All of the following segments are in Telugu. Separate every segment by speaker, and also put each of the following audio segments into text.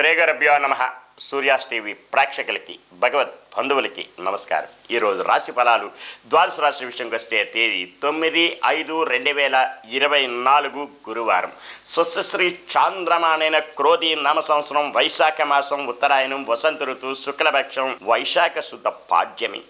Speaker 1: శ్రీగరభ్యో నమ. సూర్యాస్ టీవీ ప్రేక్షకులకి భగవత్ బంధువులకి నమస్కారం. ఈరోజు రాశి ఫలాలు ద్వాదశ రాశి విషయంకి వస్తే తేదీ తొమ్మిది ఐదు రెండు వేల ఇరవై నాలుగు గురువారం. స్వస్శ్రీ చాంద్రమానైన క్రోధి నామ సంవత్సరం వైశాఖ మాసం ఉత్తరాయణం వసంత ఋతు శుక్లపక్షం వైశాఖ శుద్ధ పాడ్యమి.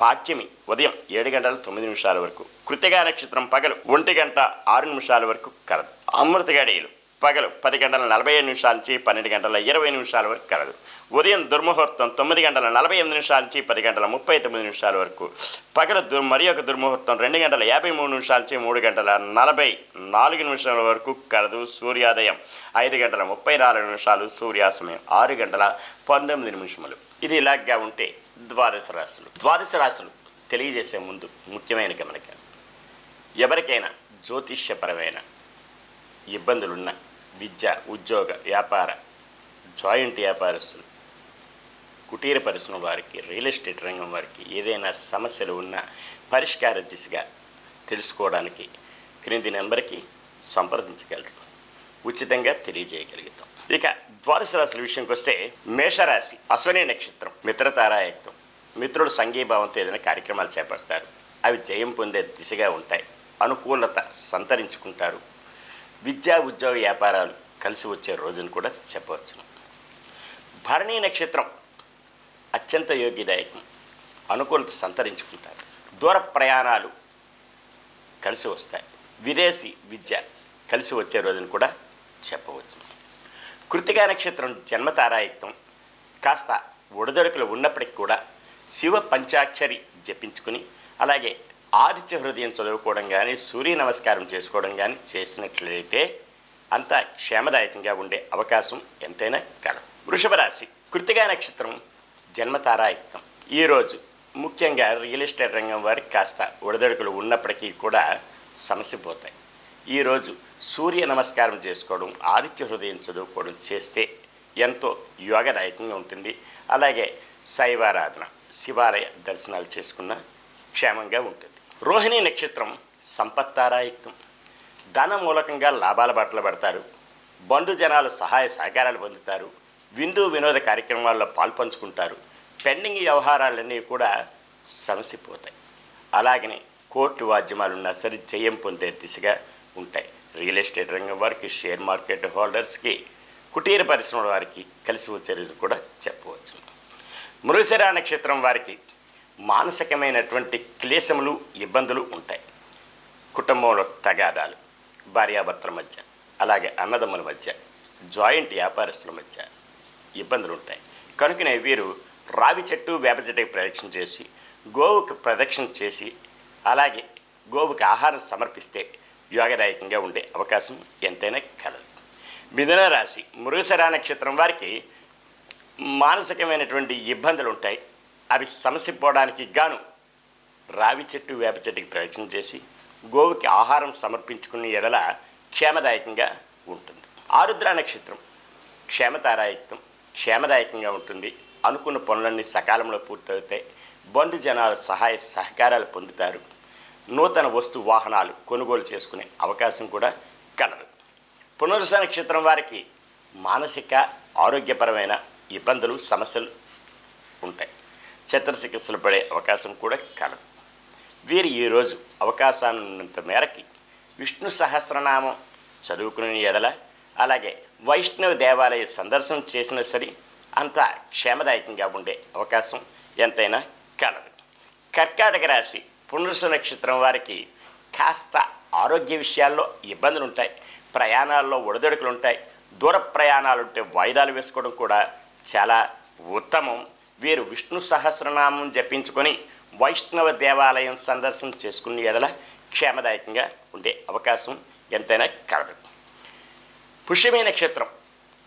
Speaker 1: పాఠ్యమి ఉదయం ఏడు గంటల తొమ్మిది నిమిషాల వరకు కృతిగా నక్షత్రం పగలు ఒంటి గంట ఆరు నిమిషాల వరకు కలదు అమృత గడియలు పగలు పది గంటల నలభై ఐదు నిమిషాల నుంచి పన్నెండు గంటల ఇరవై నిమిషాల వరకు కలదు. ఉదయం దుర్ముహూర్తం తొమ్మిది గంటల నలభై ఎనిమిది నిమిషాల నుంచి పది గంటల ముప్పై తొమ్మిది నిమిషాల వరకు. పగలు దుర్ మరి యొక్క దుర్ముహూర్తం రెండు గంటల యాభై మూడు నిమిషాల నుంచి మూడు గంటల నలభై నాలుగు నిమిషాల వరకు కలదు సూర్యోదయం. ఐదు గంటల ముప్పై నాలుగు నిమిషాలు సూర్యాస్తమయం. ఆరు గంటల పంతొమ్మిది నిమిషములు. ఇది ఇలాగా ఉంటే ద్వాదశ రాశులు. ద్వాదశ రాశులు తెలియజేసే ముందు ముఖ్యమైన గమనిక. ఎవరికైనా జ్యోతిష్యపరమైన ఇబ్బందులున్నా విద్య ఉద్యోగ వ్యాపార జాయింట్ వ్యాపారస్తులు కుటీర పరిశ్రమ వారికి రియల్ ఎస్టేట్ రంగం వారికి ఏదైనా సమస్యలు ఉన్నా పరిష్కార దిశగా తెలుసుకోవడానికి క్రింది నెంబర్కి సంప్రదించగలరు. ఉచితంగా తెలియజేయగలుగుతాం. ఇక ద్వాదశ రాశుల విషయంకి వస్తే మేషరాశి అశ్వని నక్షత్రం మిత్రతారాయక్తం మిత్రుడు సంఘీభావంతో ఏదైనా కార్యక్రమాలు చేపడతారు. అవి జయం పొందే దిశగా ఉంటాయి. అనుకూలత సంతరించుకుంటారు. విద్యా ఉద్యోగ వ్యాపారాలు కలిసి వచ్చే రోజును కూడా చెప్పవచ్చును. భరణీ నక్షత్రం అత్యంత యోగ్యదాయకం. అనుకూలత సంతరించుకుంటారు దూర ప్రయాణాలు కలిసి వస్తాయి. విదేశీ విద్య కలిసి వచ్చే రోజును కూడా చెప్పవచ్చు కృతికా నక్షత్రం జన్మతారాయుక్తం కాస్త ఒడిదొడుకులు ఉన్నప్పటికీ కూడా శివ పంచాక్షరి జపించుకుని అలాగే ఆదిత్య హృదయం చదువుకోవడం కానీ సూర్య నమస్కారం చేసుకోవడం కానీ చేసినట్లయితే అంత క్షేమదాయకంగా ఉండే అవకాశం ఎంతైనా కలదు. వృషభ రాశి కృతిగా నక్షత్రం జన్మతారాయుక్తం ఈరోజు ముఖ్యంగా రియల్ ఎస్టేట్ రంగం వారికి కాస్త ఒడిదొడుకులు ఉన్నప్పటికీ కూడా సమస్య పోతాయి. ఈరోజు సూర్య నమస్కారం చేసుకోవడం ఆదిత్య హృదయం చదువుకోవడం చేస్తే ఎంతో యోగదాయకంగా ఉంటుంది. అలాగే శైవారాధన శివాలయ దర్శనాలు చేసుకున్న క్షేమంగా ఉంటుంది. రోహిణి నక్షత్రం సంపత్తారాయుక్తం. ధన మూలకంగా లాభాల బట్టలు పడతారు. బండు జనాలు సహాయ సహకారాలు పొందుతారు. విందు వినోద కార్యక్రమాల్లో పాల్పంచుకుంటారు. పెండింగ్ వ్యవహారాలన్నీ కూడా సమసిపోతాయి. అలాగనే కోర్టు వాద్యమాలున్నా సరే జయం పొందే దిశగా ఉంటాయి. రియల్ ఎస్టేట్ రంగం వారికి షేర్ మార్కెట్ హోల్డర్స్కి కుటీర పరిశ్రమల వారికి కలిసి వచ్చేది కూడా చెప్పవచ్చు. మృగశిరా నక్షత్రం వారికి మానసికమైనటువంటి క్లేశములు ఇబ్బందులు ఉంటాయి. కుటుంబంలో తగాదాలు భార్యాభర్తల మధ్య అలాగే అన్నదమ్ముల మధ్య జాయింట్ వ్యాపారస్తుల మధ్య ఇబ్బందులు ఉంటాయి. కనుకనే వీరు రావి చెట్టు వేప చెట్టుకి ప్రదక్షిణ చేసి గోవుకు ప్రదక్షిణ చేసి అలాగే గోవుకి ఆహారం సమర్పిస్తే యోగదాయకంగా ఉండే అవకాశం ఎంతైనా కలదు. మిథున రాశి మృగశరా నక్షత్రం వారికి మానసికమైనటువంటి ఇబ్బందులు ఉంటాయి. అవి సమసిపోవడానికి గాను రావి చెట్టు వేప చెట్టుకి ప్రయత్నం చేసి గోవుకి ఆహారం సమర్పించుకునే ఎడల క్షేమదాయకంగా ఉంటుంది. ఆరుద్ర నక్షత్రం క్షేమతారాయుక్తం క్షేమదాయకంగా ఉంటుంది. అనుకున్న పనులన్నీ సకాలంలో పూర్తవుతాయి. బండు జనాల సహాయ సహకారాలు పొందుతారు. నూతన వస్తు వాహనాలు కొనుగోలు చేసుకునే అవకాశం కూడా కలదు. పునరుస నక్షత్రం వారికి మానసిక ఆరోగ్యపరమైన ఇబ్బందులు సమస్యలు ఉంటాయి. చిత్రచికిత్సలు పడే అవకాశం కూడా కలదు. వీరు ఈరోజు అవకాశాన్నంత మేరకి విష్ణు సహస్రనామం చదువుకునే ఎడల అలాగే వైష్ణవ దేవాలయ సందర్శనం చేసినా సరే అంత క్షేమదాయకంగా ఉండే అవకాశం ఎంతైనా కలదు. కర్కాటక రాశి పునరుస నక్షత్రం వారికి కాస్త ఆరోగ్య విషయాల్లో ఇబ్బందులు ఉంటాయి ప్రయాణాల్లో ఒడిదొడుకులు ఉంటాయి దూర ప్రయాణాలు ఉంటే వాయిదాలు వేసుకోవడం కూడా చాలా ఉత్తమం. వీరు విష్ణు సహస్రనామం జపించుకొని వైష్ణవ దేవాలయం సందర్శనం చేసుకునే ఎడల క్షేమదాయకంగా ఉండే అవకాశం ఎంతైనా కలదు. పుష్యమే నక్షత్రం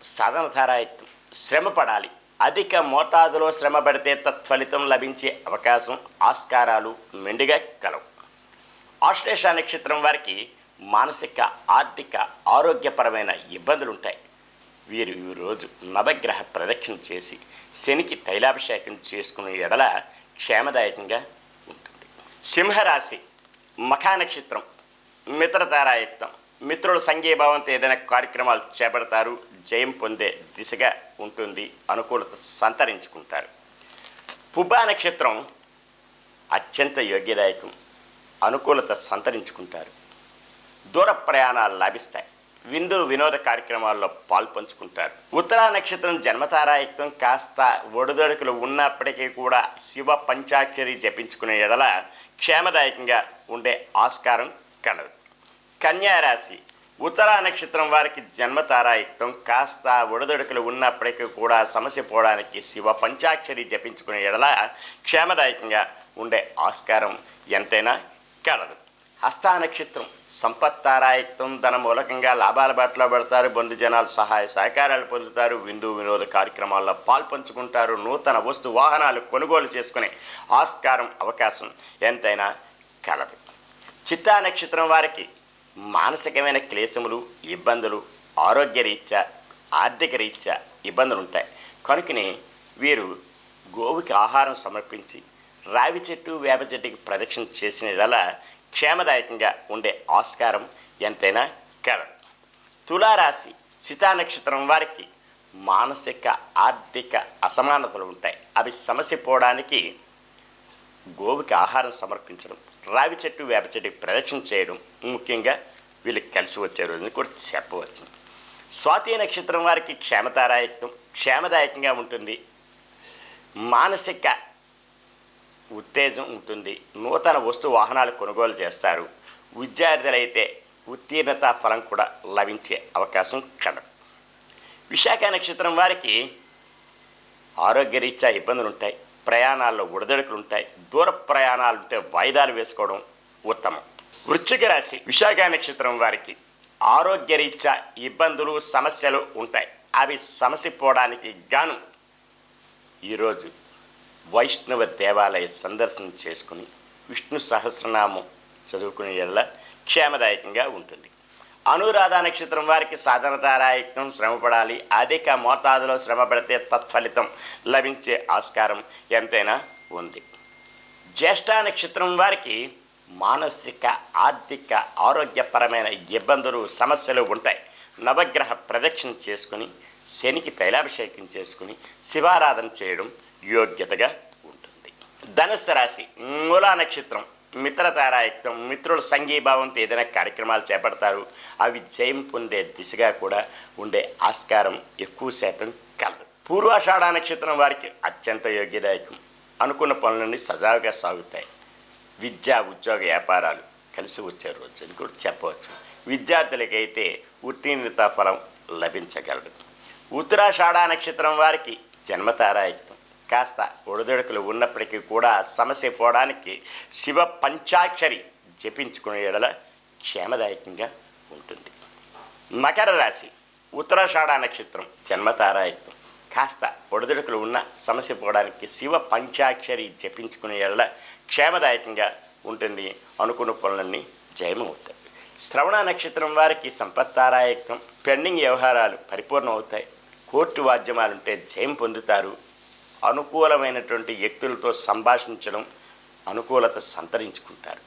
Speaker 1: సాధనధారాయుక్తం శ్రమ పడాలి. అధిక మోతాదులో శ్రమ పడితే తత్ఫలితం లభించే అవకాశం ఆస్కారాలు మెండుగా కలవు. ఆశ్లేష నక్షత్రం వారికి మానసిక ఆర్థిక ఆరోగ్యపరమైన ఇబ్బందులు ఉంటాయి వీరు ఈ రోజు నవగ్రహ ప్రదక్షిణ చేసి శనికి తైలాభిషేకం చేసుకునే ఎడల క్షేమదాయకంగా ఉంటుంది. సింహరాశి మఖా నక్షత్రం మిత్రతారాయుక్తం మిత్రుల సంఘీభావంతో ఏదైనా కార్యక్రమాలు చేపడతారు జయం పొందే దిశగా ఉంటుంది అనుకూలత సంతరించుకుంటారు. పుబ్బా నక్షత్రం అత్యంత యోగ్యదాయకం అనుకూలత సంతరించుకుంటారు. దూర ప్రయాణాలు లభిస్తాయి. విందు వినోద కార్యక్రమాల్లో పాల్పంచుకుంటారు. ఉత్తరా నక్షత్రం జన్మతారాయుక్తం కాస్త ఒడిదొడుకులు ఉన్నప్పటికీ కూడా శివ పంచాక్షరి జపించుకునే ఎడల క్షేమదాయకంగా ఉండే ఆస్కారం కలదు. కన్యారాశి ఉత్తరా నక్షత్రం వారికి జన్మతారాయుక్తం కాస్త ఒడిదొడుకులు ఉన్నప్పటికీ కూడా సమస్య పోవడానికి శివ పంచాక్షరి జపించుకునే ఎడల క్షేమదాయకంగా ఉండే ఆస్కారం ఎంతైనా కలదు. హస్తానక్షత్రం. నక్షత్రం ధన మూలకంగా లాభాల బాటలో పడతారు. బంధు జనాలు సహాయ సహకారాలు పొందుతారు. విందు వినోద కార్యక్రమాల్లో పాల్పంచుకుంటారు. నూతన వస్తు వాహనాలు కొనుగోలు చేసుకునే ఆస్కారం అవకాశం ఎంతైనా కలదు. చిత్తా నక్షత్రం వారికి మానసికమైన క్లేశములు ఇబ్బందులు ఆరోగ్యరీత్యా ఆర్థిక రీత్యా ఇబ్బందులు ఉంటాయి కనుకనే వీరు గోవుకి ఆహారం సమర్పించి రావి చెట్టు వేప చెట్టుకి ప్రదక్షిణ చేసిన క్షేమదాయకంగా ఉండే ఆస్కారం ఎంతైనా కలదు తులారాశి శితా నక్షత్రం వారికి మానసిక ఆర్థిక అసమానతలు ఉంటాయి. అవి సమస్య పోవడానికి గోవుకి ఆహారం సమర్పించడం రావి చెట్టు వేప చెట్టుకి ప్రదక్షిణ చేయడం ముఖ్యంగా వీళ్ళకి కలిసి వచ్చే రోజుని కూడా చెప్పవచ్చు. స్వాతి నక్షత్రం వారికి క్షేమతారాయకం క్షేమదాయకంగా ఉంటుంది. మానసిక ఉత్తేజం ఉంటుంది. నూతన వస్తు వాహనాలు కొనుగోలు చేస్తారు. విద్యార్థులైతే ఉత్తీర్ణత ఫలం కూడా లభించే అవకాశం కలదు విశాఖ నక్షత్రం వారికి ఆరోగ్యరీత్యా ఇబ్బందులు ఉంటాయి ప్రయాణాల్లో ఉడదడుకులు ఉంటాయి దూర ప్రయాణాలు ఉంటే వాయిదాలు వేసుకోవడం ఉత్తమం. వృశ్చిక రాశి విశాఖ నక్షత్రం వారికి ఆరోగ్యరీత్యా ఇబ్బందులు సమస్యలు ఉంటాయి. అవి సమసిపోవడానికి గాను ఈరోజు వైష్ణవ దేవాలయ సందర్శనం చేసుకుని విష్ణు సహస్రనామం చదువుకునే ఎల్ల క్షేమదాయకంగా ఉంటుంది. అనురాధ నక్షత్రం వారికి సాధనతారాయకం శ్రమపడాలి. అధిక మోతాదులో శ్రమ పడితే తత్ఫలితం లభించే ఆస్కారం ఎంతైనా ఉంది. జ్యేష్ఠ నక్షత్రం వారికి మానసిక ఆర్థిక ఆరోగ్యపరమైన ఇబ్బందులు సమస్యలు ఉంటాయి. నవగ్రహ ప్రదక్షిణ చేసుకుని శనికి తైలాభిషేకం చేసుకుని శివారాధన చేయడం యోగ్యతగా ఉంటుంది. ధనుస్సు రాశి మూలా నక్షత్రం మిత్రతారాయుక్తం మిత్రుల సంఘీభావంతో ఏదైనా కార్యక్రమాలు చేపడతారు. అవి జయం పొందే దిశగా కూడా ఉండే ఆస్కారం ఎక్కువ శాతం కలదు. పూర్వాషాఢ నక్షత్రం వారికి అత్యంత యోగ్యదాయకం. అనుకున్న పనులన్నీ సజావుగా సాగుతాయి. విద్యా ఉద్యోగ వ్యాపారాలు కలిసి వచ్చే రోజు అని కూడా చెప్పవచ్చు. విద్యార్థులకైతే ఉత్తీర్ణత ఫలం లభించగలదు. ఉత్తరాషాఢ నక్షత్రం వారికి జన్మతారాయుక్తం కాస్త ఒడిదొడుకులు ఉన్నప్పటికీ కూడా సమస్య పోవడానికి శివ పంచాక్షరి జపించుకునే ఎడల క్షేమదాయకంగా ఉంటుంది. మకర రాశి ఉత్తరాషాఢ నక్షత్రం జన్మతారాయత్వం. కాస్త ఒడిదొడుకులు ఉన్న సమస్య పోవడానికి శివ పంచాక్షరి జపించుకునే ఎడల క్షేమదాయకంగా ఉంటుంది అనుకున్న పనులన్నీ జయమవుతాయి. శ్రవణ నక్షత్రం వారికి సంపత్తారాయకం పెండింగ్ వ్యవహారాలు పరిపూర్ణం అవుతాయి కోర్టు వాద్యమాలుంటే జయం పొందుతారు. అనుకూలమైనటువంటి వ్యక్తులతో సంభాషించడం అనుకూలత సంతరించుకుంటారు.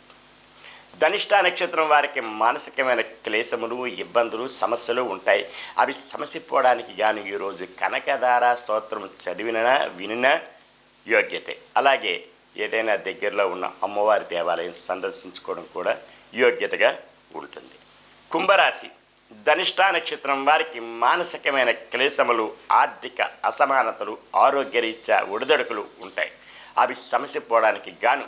Speaker 1: ధనిష్ట నక్షత్రం వారికి మానసికమైన క్లేశములు ఇబ్బందులు సమస్యలు ఉంటాయి. అవి సమస్య పోవడానికి గాను ఈరోజు కనకధార స్తోత్రం చదివిన వినిన యోగ్యతే. అలాగే ఏదైనా దగ్గరలో ఉన్న అమ్మవారి దేవాలయం సందర్శించుకోవడం కూడా యోగ్యతగా ఉంటుంది. కుంభరాశి ధనిష్ట నక్షత్రం వారికి మానసికమైన క్లేశములు ఆర్థిక అసమానతలు ఆరోగ్యరీత్యా ఒడిదడుకులు ఉంటాయి. అవి సమస్య పోవడానికి గాను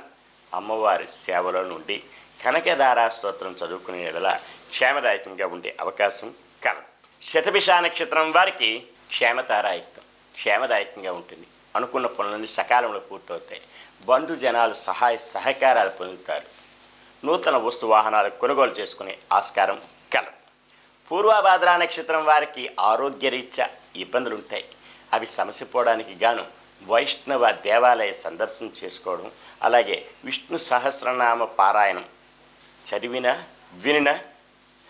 Speaker 1: అమ్మవారి సేవలో నుండి కనకదారా స్తోత్రం చదువుకునే ఎడల క్షేమదాయకంగా ఉండే అవకాశం కలదు. శతభిష నక్షత్రం వారికి క్షేమతారాయుక్తం క్షేమదాయకంగా ఉంటుంది. అనుకున్న పనులన్నీ సకాలంలో పూర్తవుతాయి. బంధు జనాలు సహాయ సహకారాలు పొందుతారు. నూతన వస్తు వాహనాలు కొనుగోలు చేసుకునే ఆస్కారం కలదు. పూర్వభాద్ర నక్షత్రం వారికి ఆరోగ్యరీత్యా ఇబ్బందులు ఉంటాయి అవి సమస్య పోవడానికి గాను వైష్ణవ దేవాలయ సందర్శన చేసుకోవడం అలాగే విష్ణు సహస్రనామ పారాయణం చదివిన వినిన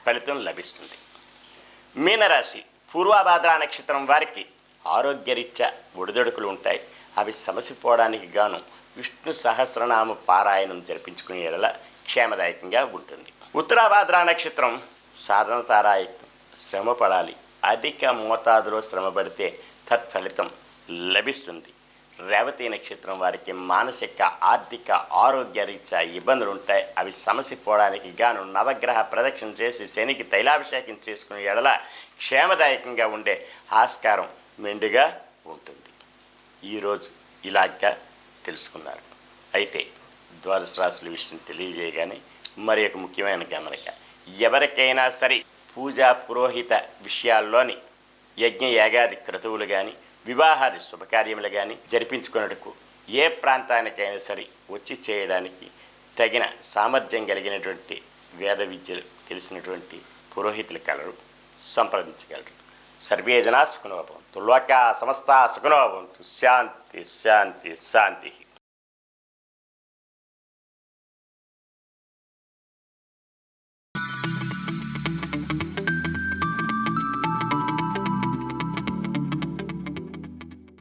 Speaker 1: ఫలితం లభిస్తుంది. మీనరాశి పూర్వభాద్ర నక్షత్రం వారికి ఆరోగ్యరీత్యా ఒడిదొడుకులు ఉంటాయి అవి సమస్య పోవడానికి గాను విష్ణు సహస్రనామ పారాయణం జరిపించుకునేలా క్షేమదాయకంగా ఉంటుంది. ఉత్తరాభాద్ర నక్షత్రం సాధన తారాయత్నం శ్రమ పడాలి అధిక మోతాదులో శ్రమ పడితే తత్ఫలితం లభిస్తుంది. రేవతి నక్షత్రం వారికి మానసిక ఆర్థిక ఆరోగ్య రీత్యా ఇబ్బందులు ఉంటాయి అవి సమస్య పోవడానికి గాను నవగ్రహ ప్రదక్షిణ చేసి శనికి తైలాభిషేకం చేసుకునే ఎడల క్షేమదాయకంగా ఉండే ఆస్కారం మెండుగా ఉంటుంది. ఈరోజు ఇలాగా తెలుసుకున్నారు. అయితే ద్వాదశ రాశుల విషయం తెలియజేయగానే మరి ఒక ముఖ్యమైన గమనిక. ఎవరికైనా సరే పూజా పురోహిత విషయాల్లోని యజ్ఞ యాగాది క్రతువులు కానీ వివాహాది శుభకార్యములు కానీ జరిపించుకున్నట్టుకు ఏ ప్రాంతానికైనా సరే వచ్చి చేయడానికి తగిన సామర్థ్యం కలిగినటువంటి వేద విద్యలు తెలిసినటువంటి పురోహితులు కలరు సంప్రదించగలరు. సర్వే జనా సుఖనోభవంతు లోక సమస్త సుఖనోభవంతు శాంతి శాంతి శాంతి.